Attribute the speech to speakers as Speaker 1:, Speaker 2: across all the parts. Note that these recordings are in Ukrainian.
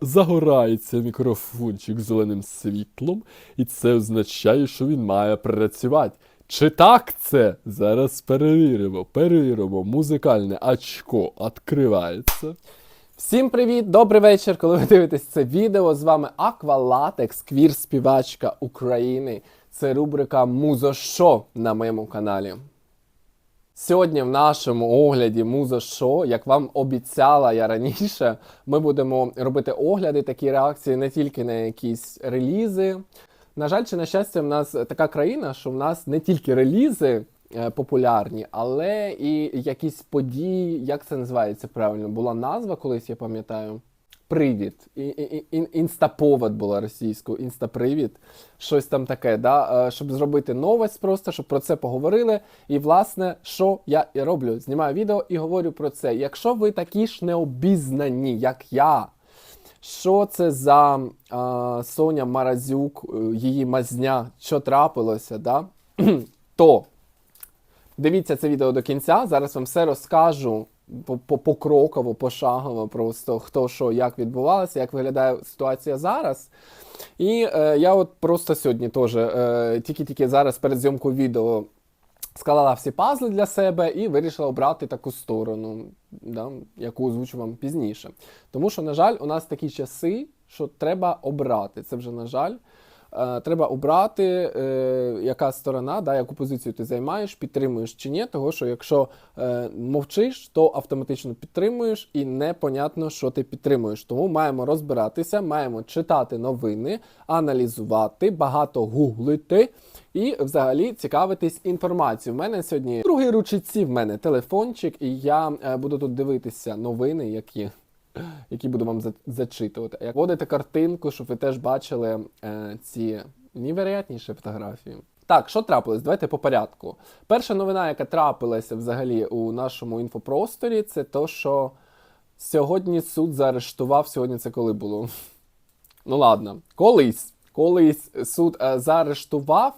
Speaker 1: Загорається мікрофончик зеленим світлом, і це означає, що він має працювати. Чи так це? Зараз перевіримо, перевіримо. Музикальне очко відкривається.
Speaker 2: Всім привіт, добрий вечір, коли ви дивитесь це відео. З вами Аквалатекс, квір-співачка України. Це рубрика Музо Шо на моєму каналі. Сьогодні в нашому огляді Музо Шо, як вам обіцяла я раніше, ми будемо робити огляди, такі реакції не тільки на якісь релізи. На жаль, чи на щастя, в нас така країна, що в нас не тільки релізи е, популярні, але і якісь події, як це називається правильно? Була назва колись, я пам'ятаю. Привід. Інстаповод була російською, інстапривід. Щось там таке, да? е, щоб зробити новость просто, щоб про це поговорили. І, власне, що я і роблю? Знімаю відео і говорю про це. Якщо ви такі ж необізнані, як я, що це за а, Соня Маразюк, е, її мазня, що трапилося, да? то дивіться це відео до кінця. Зараз вам все розкажу покроково, пошагово, просто хто що, як відбувалося, як виглядає ситуація зараз. І е, я от просто сьогодні теж, е, тільки-тільки зараз перед зйомкою відео склала всі пазли для себе і вирішила обрати таку сторону, да, яку озвучу вам пізніше. Тому що, на жаль, у нас такі часи, що треба обрати. Це вже, на жаль. Е, Треба обрати, е, яка сторона, да, яку позицію ти займаєш, підтримуєш чи ні. Того, що якщо е, мовчиш, то автоматично підтримуєш і непонятно, що ти підтримуєш. Тому маємо розбиратися, маємо читати новини, аналізувати, багато гуглити і взагалі цікавитись інформацією. У мене сьогодні в другій ручиці в мене телефончик, і я буду тут дивитися новини, які які буду вам зачитувати. Як вводите картинку, щоб ви теж бачили е, ці невероятніші фотографії. Так, що трапилось? Давайте по порядку. Перша новина, яка трапилася взагалі у нашому інфопросторі, це то, що сьогодні суд заарештував. Сьогодні це коли було? Ну ладно, колись. Колись суд е, заарештував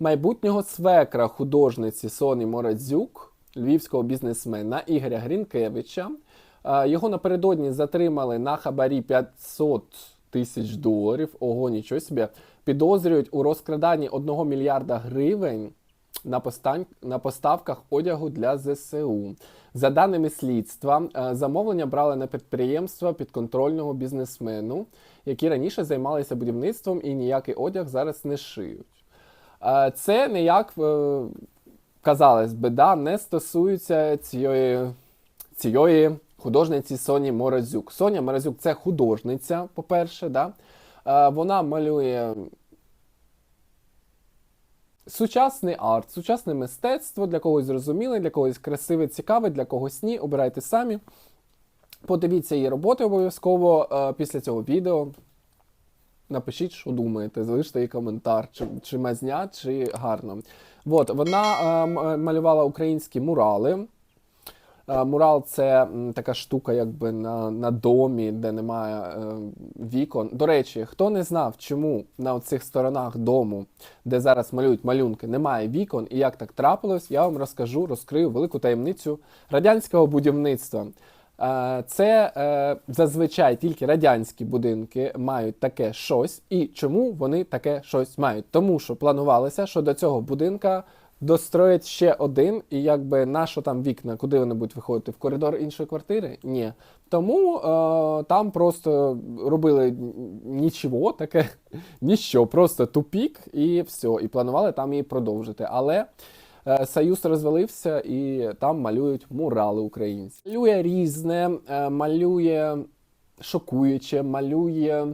Speaker 2: майбутнього свекра художниці Соні Морадзюк, львівського бізнесмена Ігоря Грінкевича. Е, Його напередодні затримали на хабарі 500 тисяч доларів. Ого, нічого собі. Підозрюють у розкраданні 1 мільярда гривень на, постань... на поставках одягу для ЗСУ. За даними слідства, е, замовлення брали на підприємства підконтрольного бізнесмену, які раніше займалися будівництвом і ніякий одяг зараз не шиють. Е, Це ніяк, казалось би, да, не стосується цієї, цієї художниці Соні Морозюк. Соня Морозюк це художниця, по-перше, да? Е, вона малює сучасний арт, сучасне мистецтво, для когось зрозуміле, для когось красиве, цікаве, для когось ні. Обирайте самі. Подивіться її роботи обов'язково е, після цього відео. Напишіть, що думаєте, залиште їй коментар, чи, чи мазня, чи гарно. От, вона е, малювала українські мурали. Е, Мурал це така штука, якби на, на домі, де немає е, вікон. До речі, хто не знав, чому на цих сторонах дому, де зараз малюють малюнки, немає вікон і як так трапилось, я вам розкажу, розкрию велику таємницю радянського будівництва. Е, Це е, зазвичай тільки радянські будинки мають таке щось. І чому вони таке щось мають? Тому що планувалося, що до цього будинка достроять ще один, і якби на там вікна, куди вони будуть виходити? В коридор іншої квартири? Ні. Тому е, там просто робили нічого таке, ніщо, просто тупік і все. І планували там її продовжити. Але е, Союз розвалився і там малюють мурали українці. Малює різне, е, малює шокуюче, малює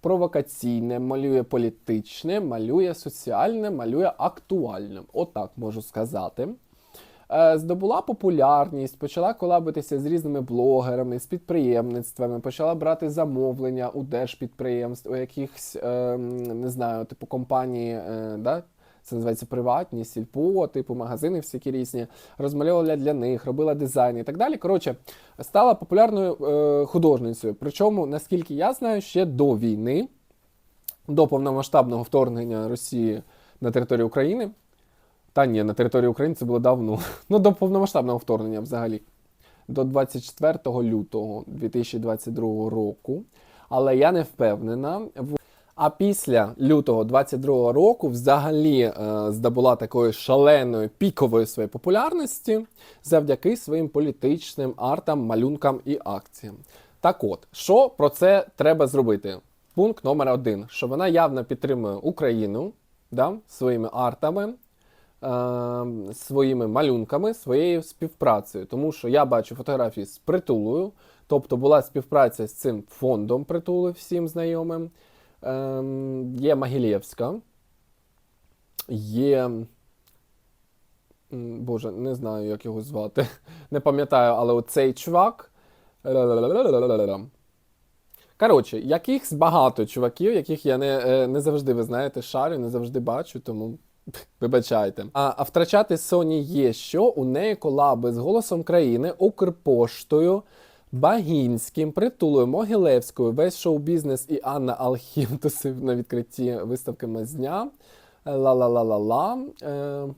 Speaker 2: провокаційне, малює політичне, малює соціальне, малює актуальне. Отак можу сказати. Е, Здобула популярність, почала колабитися з різними блогерами, з підприємництвами, почала брати замовлення у держпідприємств, у якихось, е, не знаю, типу компанії, е, да? Це називається приватні, сільпо, типу магазини всякі різні, розмальовувала для них, робила дизайн і так далі. Коротше, стала популярною е, художницею. Причому, наскільки я знаю, ще до війни, до повномасштабного вторгнення Росії на територію України. Та ні, на території України це було давно. Ну, до повномасштабного вторгнення взагалі. до 24 лютого 2022 року, але я не впевнена. А після лютого 22 року взагалі е, здобула такої шаленої пікової своєї популярності завдяки своїм політичним артам, малюнкам і акціям. Так от, що про це треба зробити? Пункт номер один: що вона явно підтримує Україну да, своїми артами, е, своїми малюнками, своєю співпрацею. Тому що я бачу фотографії з притулою, тобто була співпраця з цим фондом притули всім знайомим. Е, є Могилєвська, є. Боже, не знаю, як його звати. Не пам'ятаю, але оцей чувак. Коротше, якихось багато чуваків, яких я не, е, не завжди, ви знаєте, шарю, не завжди бачу, тому вибачайте. А, а втрачати Sony є що у неї колаби з голосом країни, Укрпоштою, Багінським, Притулою, Могилевською, весь шоу-бізнес і Анна Алхімтусів на відкритті виставки Мазня. Ла-ла-ла-ла-ла. Е,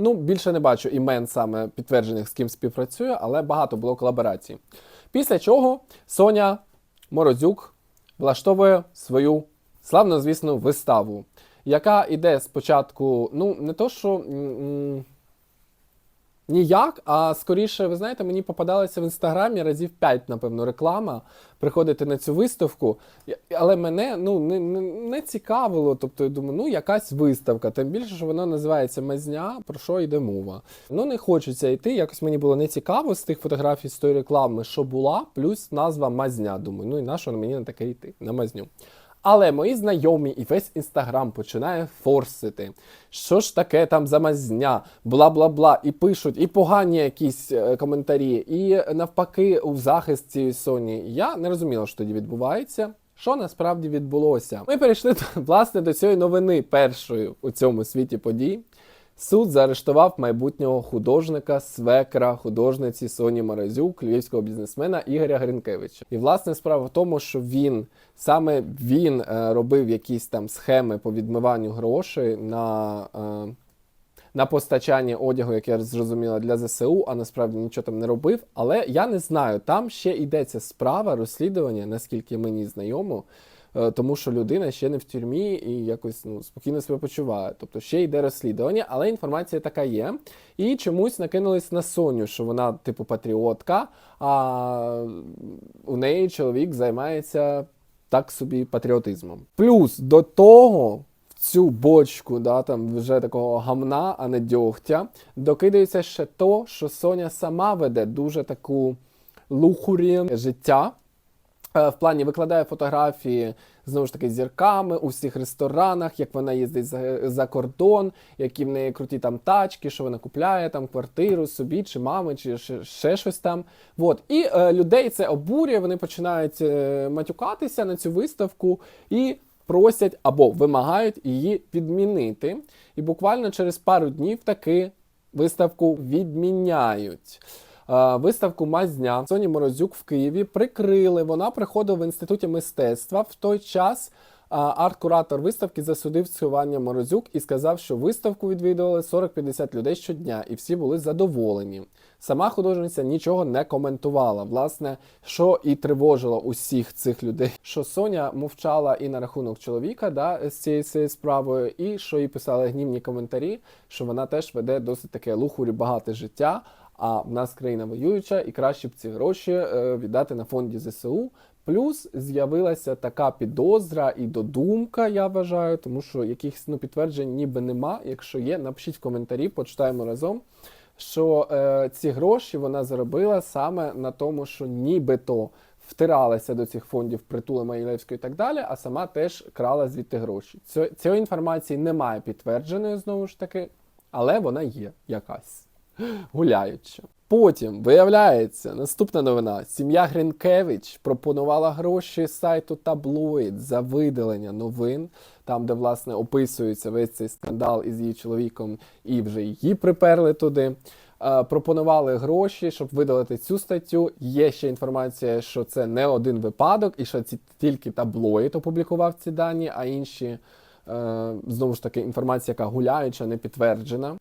Speaker 2: Ну, більше не бачу імен саме підтверджених, з ким співпрацює, але багато було колаборацій. Після чого Соня Морозюк влаштовує свою славнозвісну виставу, яка іде спочатку, ну, не то, що. м, м, Ніяк, а скоріше, ви знаєте, мені попадалося в інстаграмі разів 5, напевно, реклама приходити на цю виставку. Але мене ну, не, не, не цікавило. Тобто, я думаю, ну якась виставка. Тим більше, що вона називається Мазня, про що йде мова. Ну, не хочеться йти. Якось мені було не цікаво з тих фотографій, з тої реклами, що була, плюс назва Мазня. Думаю, ну і на що мені на таке йти? На мазню. Але мої знайомі і весь інстаграм починає форсити. Що ж таке там за мазня, бла бла бла, і пишуть, і погані якісь е, коментарі, і навпаки, у захист цієї Соні. Я не розуміла, що тоді відбувається. Що насправді відбулося? Ми перейшли власне до цієї новини першої у цьому світі подій. Суд заарештував майбутнього художника, свекра, художниці Соні Морозюк, львівського бізнесмена Ігоря Гринкевича. І власне справа в тому, що він саме він е, робив якісь там схеми по відмиванню грошей на, е, на постачання одягу, як я зрозуміла, для ЗСУ, а насправді нічого там не робив. Але я не знаю, там ще йдеться справа, розслідування, наскільки мені знайомо. Е, тому що людина ще не в тюрмі і якось ну, спокійно себе почуває. Тобто ще йде розслідування, але інформація така є. І чомусь накинулись на Соню, що вона, типу, патріотка, а у неї чоловік займається так собі патріотизмом. Плюс до того. Цю бочку, да, там вже такого гамна, а не дьогтя, докидається ще то, що Соня сама веде дуже таку лухурі життя. Е, В плані викладає фотографії знову ж таки зірками у всіх ресторанах, як вона їздить за, за кордон, які в неї круті там тачки, що вона купляє там квартиру собі, чи мами, чи ще, ще щось там. От. І е, людей це обурює, вони починають е, матюкатися на цю виставку і просять або вимагають її відмінити. І буквально через пару днів таки виставку відміняють. Е, Виставку Мазня Соні Морозюк в Києві прикрили. Вона приходила в інституті мистецтва. В той час е, арт-куратор виставки засудив цькування Морозюк і сказав, що виставку відвідували 40-50 людей щодня, і всі були задоволені. Сама художниця нічого не коментувала. Власне, що і тривожило усіх цих людей, що Соня мовчала і на рахунок чоловіка, да, з цією, цією справою, і що їй писали гнівні коментарі, що вона теж веде досить таке лухурі багате життя. А в нас країна воююча, і краще б ці гроші е, віддати на фонді ЗСУ. Плюс з'явилася така підозра і додумка, я вважаю, тому що якихось ну, підтверджень ніби нема. Якщо є, напишіть коментарі, почитаємо разом. Що е, ці гроші вона заробила саме на тому, що нібито втиралася до цих фондів притула Маїлевської і так далі, а сама теж крала звідти гроші. Цьо, цієї інформації немає підтвердженої знову ж таки, але вона є якась гуляюча. Потім виявляється, наступна новина: сім'я Гринкевич пропонувала гроші сайту Таблоїд за видалення новин, там, де власне описується весь цей скандал із її чоловіком, і вже її приперли туди. Е, Пропонували гроші, щоб видалити цю статтю. Є ще інформація, що це не один випадок, і що ці тільки таблоїд опублікував ці дані, а інші е, знову ж таки інформація, яка гуляюча, не підтверджена.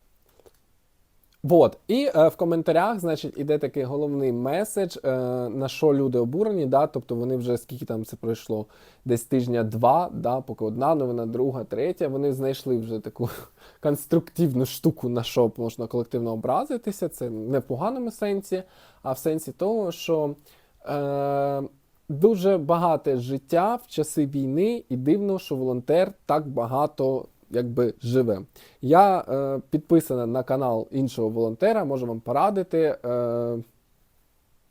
Speaker 2: Вот. І е, в коментарях, значить, іде такий головний меседж, е, на що люди обурені, да? тобто вони вже скільки там це пройшло, десь тижня два, да? поки одна новина, друга, третя. Вони знайшли вже таку конструктивну штуку, на що можна колективно образитися. Це не в поганому сенсі, а в сенсі того, що е, дуже багате життя в часи війни, і дивно, що волонтер так багато якби живе. Я е, підписана на канал іншого волонтера, можу вам порадити. Е,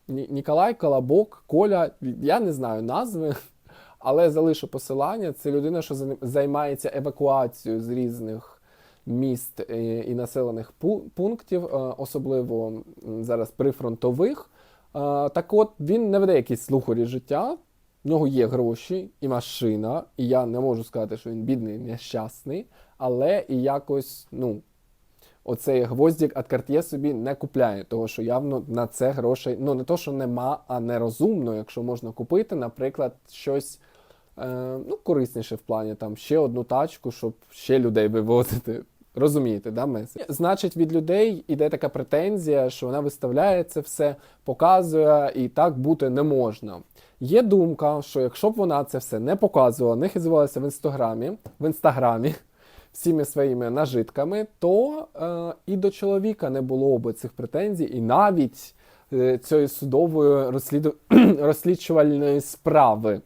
Speaker 2: Ніколай Колобок, Коля, я не знаю назви, але залишу посилання. Це людина, що займається евакуацією з різних міст е, і населених пунктів, е, особливо зараз прифронтових. Е, Так от він не веде якісь слухарі життя. В нього є гроші і машина, і я не можу сказати, що він бідний, нещасний, але і якось, ну, оцей гвоздик від Cartier собі не купляє, того що явно на це грошей, ну не то, що нема, а нерозумно, якщо можна купити, наприклад, щось е, ну, корисніше в плані там ще одну тачку, щоб ще людей вивозити. Розумієте, да, меседж? Значить, від людей іде така претензія, що вона виставляє це все, показує, і так бути не можна. Є думка, що якщо б вона це все не показувала, не хизувалася в інстаграмі, в інстаграмі всіми своїми нажитками, то е, і до чоловіка не було б цих претензій, і навіть е, цієї судової розсліду... розслідчувальної справи.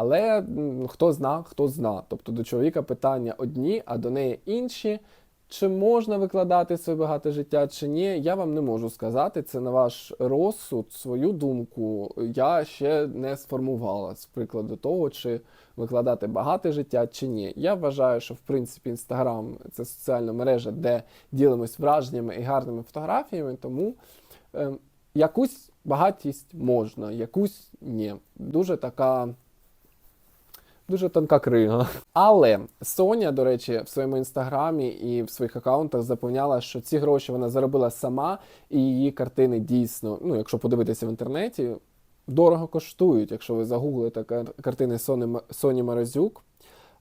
Speaker 2: Але хто зна, хто зна. Тобто до чоловіка питання одні, а до неї інші. Чи можна викладати своє багате життя, чи ні, я вам не можу сказати. Це на ваш розсуд, свою думку я ще не сформувала з прикладу того, чи викладати багате життя, чи ні. Я вважаю, що в принципі Інстаграм це соціальна мережа, де ділимось враженнями і гарними фотографіями, тому е, якусь багатість можна, якусь ні. Дуже така. Дуже тонка крига. Але Соня, до речі, в своєму інстаграмі і в своїх аккаунтах запевняла, що ці гроші вона заробила сама, і її картини дійсно, ну якщо подивитися в інтернеті, дорого коштують. Якщо ви загуглите картини Сони, Соні Морозюк.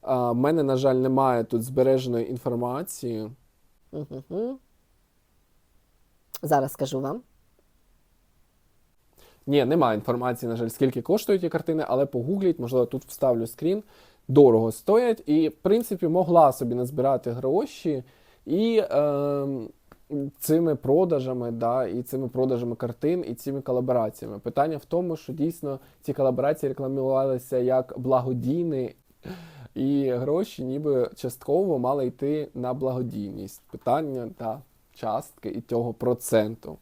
Speaker 2: В мене, на жаль, немає тут збереженої інформації.
Speaker 3: Зараз скажу вам.
Speaker 2: Ні, немає інформації, на жаль, скільки коштують ті картини, але погугліть, можливо, тут вставлю скрін. Дорого стоять, і, в принципі, могла собі назбирати гроші і е, цими продажами, да, і цими продажами картин, і цими колабораціями. Питання в тому, що дійсно ці колаборації рекламувалися як благодійні, і гроші ніби частково мали йти на благодійність. Питання та частки і цього проценту.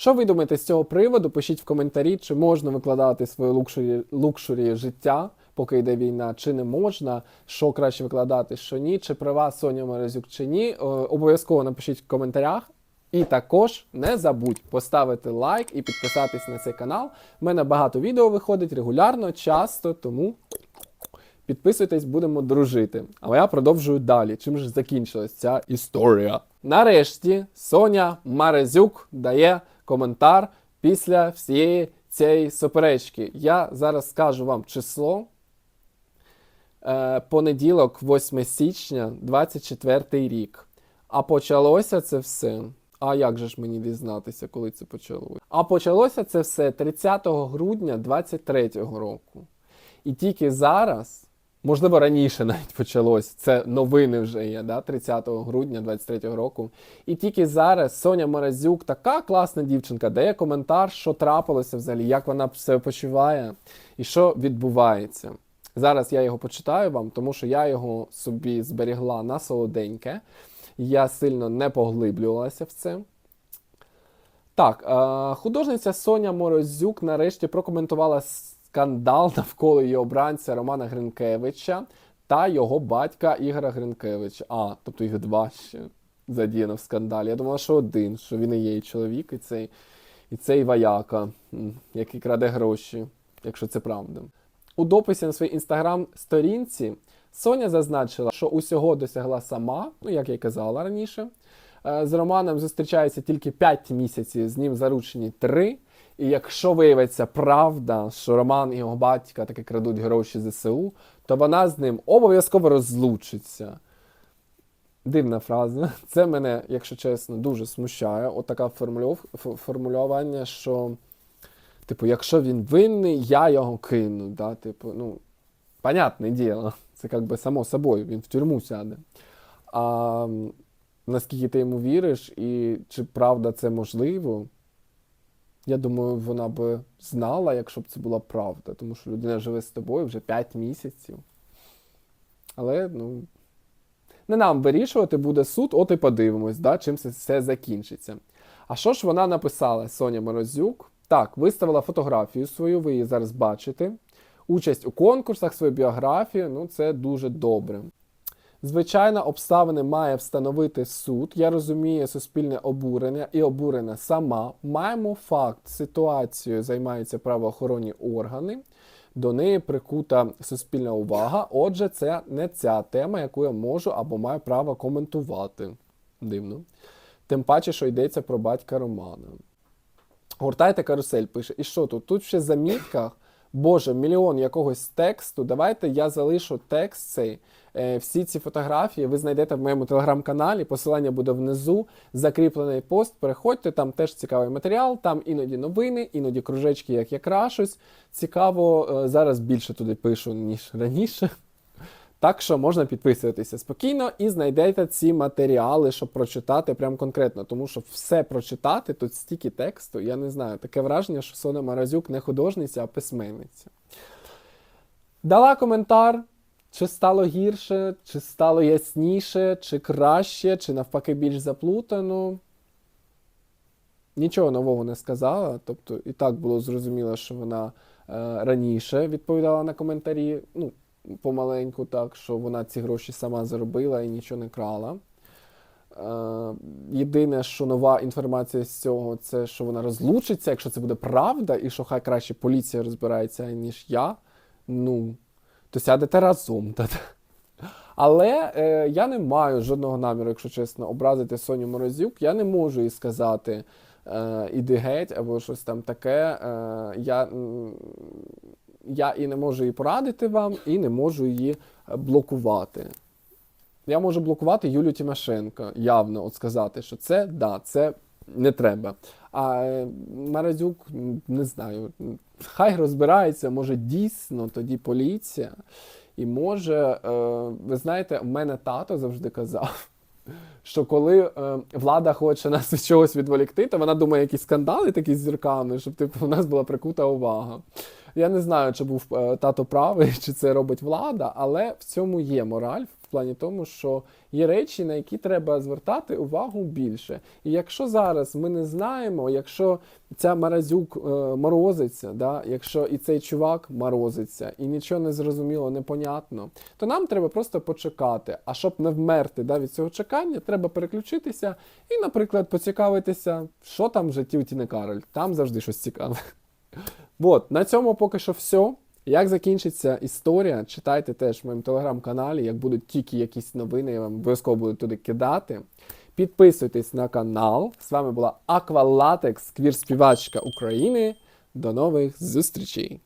Speaker 2: Що ви думаєте з цього приводу? Пишіть в коментарі, чи можна викладати своє лукшурі, лукшурі життя, поки йде війна, чи не можна, що краще викладати, що ні, чи права Соня Морозюк, чи ні. Е, Обов'язково напишіть в коментарях. І також не забудь поставити лайк і підписатись на цей канал. У мене багато відео виходить регулярно, часто, тому підписуйтесь, будемо дружити. Але я продовжую далі. Чим ж закінчилась ця історія? Нарешті Соня Марезюк дає коментар після всієї цієї суперечки. Я зараз скажу вам число. Е, понеділок, 8 січня, 24 рік. А почалося це все. А як же ж мені дізнатися, коли це почалося? А почалося це все 30 грудня 23 року. І тільки зараз, можливо, раніше навіть почалось, це новини вже є, да? 30 грудня 23 року. І тільки зараз Соня Морозюк, така класна дівчинка, дає коментар, що трапилося взагалі, як вона себе почуває і що відбувається. Зараз я його почитаю вам, тому що я його собі зберігла на солоденьке. Я сильно не поглиблювалася в це. Так, е, художниця Соня Морозюк нарешті прокоментувала скандал навколо її обранця Романа Гринкевича та його батька Ігора Гринкевича. А, тобто їх два ще задіяно в скандалі. Я думала, що один, що він і є і чоловік, і цей, і цей вояка, який краде гроші, якщо це правда. У дописі на своїй інстаграм-сторінці Соня зазначила, що усього досягла сама, ну як я й казала раніше. Е, З Романом зустрічається тільки 5 місяців, з ним заручені 3. І якщо виявиться правда, що Роман і його батька таки крадуть гроші ЗСУ, то вона з ним обов'язково розлучиться. Дивна фраза. Це мене, якщо чесно, дуже смущає. Формульов... формулювання, що, типу, якщо він винний, я його кину. Да? Типу, ну, понятне діло, це як би само собою, він в тюрму сяде. А наскільки ти йому віриш, і чи правда це можливо? Я думаю, вона би знала, якщо б це була правда, тому що людина живе з тобою вже 5 місяців. Але, ну, не нам вирішувати, буде суд, от і подивимось, да, чим це все закінчиться. А що ж вона написала, Соня Морозюк? Так, виставила фотографію свою, ви її зараз бачите. Участь у конкурсах, свою біографію, ну це дуже добре. Звичайно, обставини має встановити суд. Я розумію суспільне обурення і обурена сама. Маємо факт, ситуацією займаються правоохоронні органи. До неї прикута суспільна увага. Отже, це не ця тема, яку я можу або маю право коментувати. Дивно. Тим паче, що йдеться про батька Романа. Гуртайте карусель пише. І що тут? Тут ще замітках. Боже, мільйон якогось тексту. Давайте я залишу текст цей. Е, всі ці фотографії ви знайдете в моєму телеграм-каналі. Посилання буде внизу. Закріплений пост. Переходьте, там теж цікавий матеріал. Там іноді новини, іноді кружечки, як я крашусь. Цікаво, е, зараз більше туди пишу, ніж раніше. Так що можна підписуватися спокійно і знайдете ці матеріали, щоб прочитати прям конкретно, тому що все прочитати тут стільки тексту, я не знаю. Таке враження, що Сона Маразюк не художниця, а письменниця. Дала коментар, чи стало гірше, чи стало ясніше, чи краще, чи навпаки більш заплутано. Нічого нового не сказала. Тобто, і так було зрозуміло, що вона е, раніше відповідала на коментарі. Ну, помаленьку, так, що вона ці гроші сама заробила і нічого не крала. Е, єдине, що нова інформація з цього, це що вона розлучиться, якщо це буде правда, і що хай краще поліція розбирається, ніж я. Ну, то сядете разом. Але е, я не маю жодного наміру, якщо чесно, образити Соню Морозюк. Я не можу їй сказати е, іди геть або щось там таке. Е, я, я і не можу її порадити вам, і не можу її блокувати. Я можу блокувати Юлю Тимошенко, явно от сказати, що це да, це не треба. А е, Маразюк, не знаю, хай розбирається, може дійсно тоді поліція. І може, е, ви знаєте, в мене тато завжди казав, що коли е, влада хоче нас від чогось відволікти, то вона думає якісь скандали такі з зірками, щоб типу, у нас була прикута увага. Я не знаю, чи був тато правий, чи це робить влада, але в цьому є мораль. Плані тому, що є речі, на які треба звертати увагу більше. І якщо зараз ми не знаємо, якщо ця Маразюк е, морозиться, да, якщо і цей чувак морозиться, і нічого не зрозуміло, непонятно, то нам треба просто почекати. А щоб не вмерти да, від цього чекання, треба переключитися і, наприклад, поцікавитися, що там в житті у Тіни Кароль. Там завжди щось цікаве. От, на цьому поки що все. Як закінчиться історія, читайте теж в моєму телеграм-каналі. Як будуть тільки якісь новини, я вам обов'язково буду туди кидати. Підписуйтесь на канал. З вами була Аквалатекс, квір-співачка України. До нових зустрічей!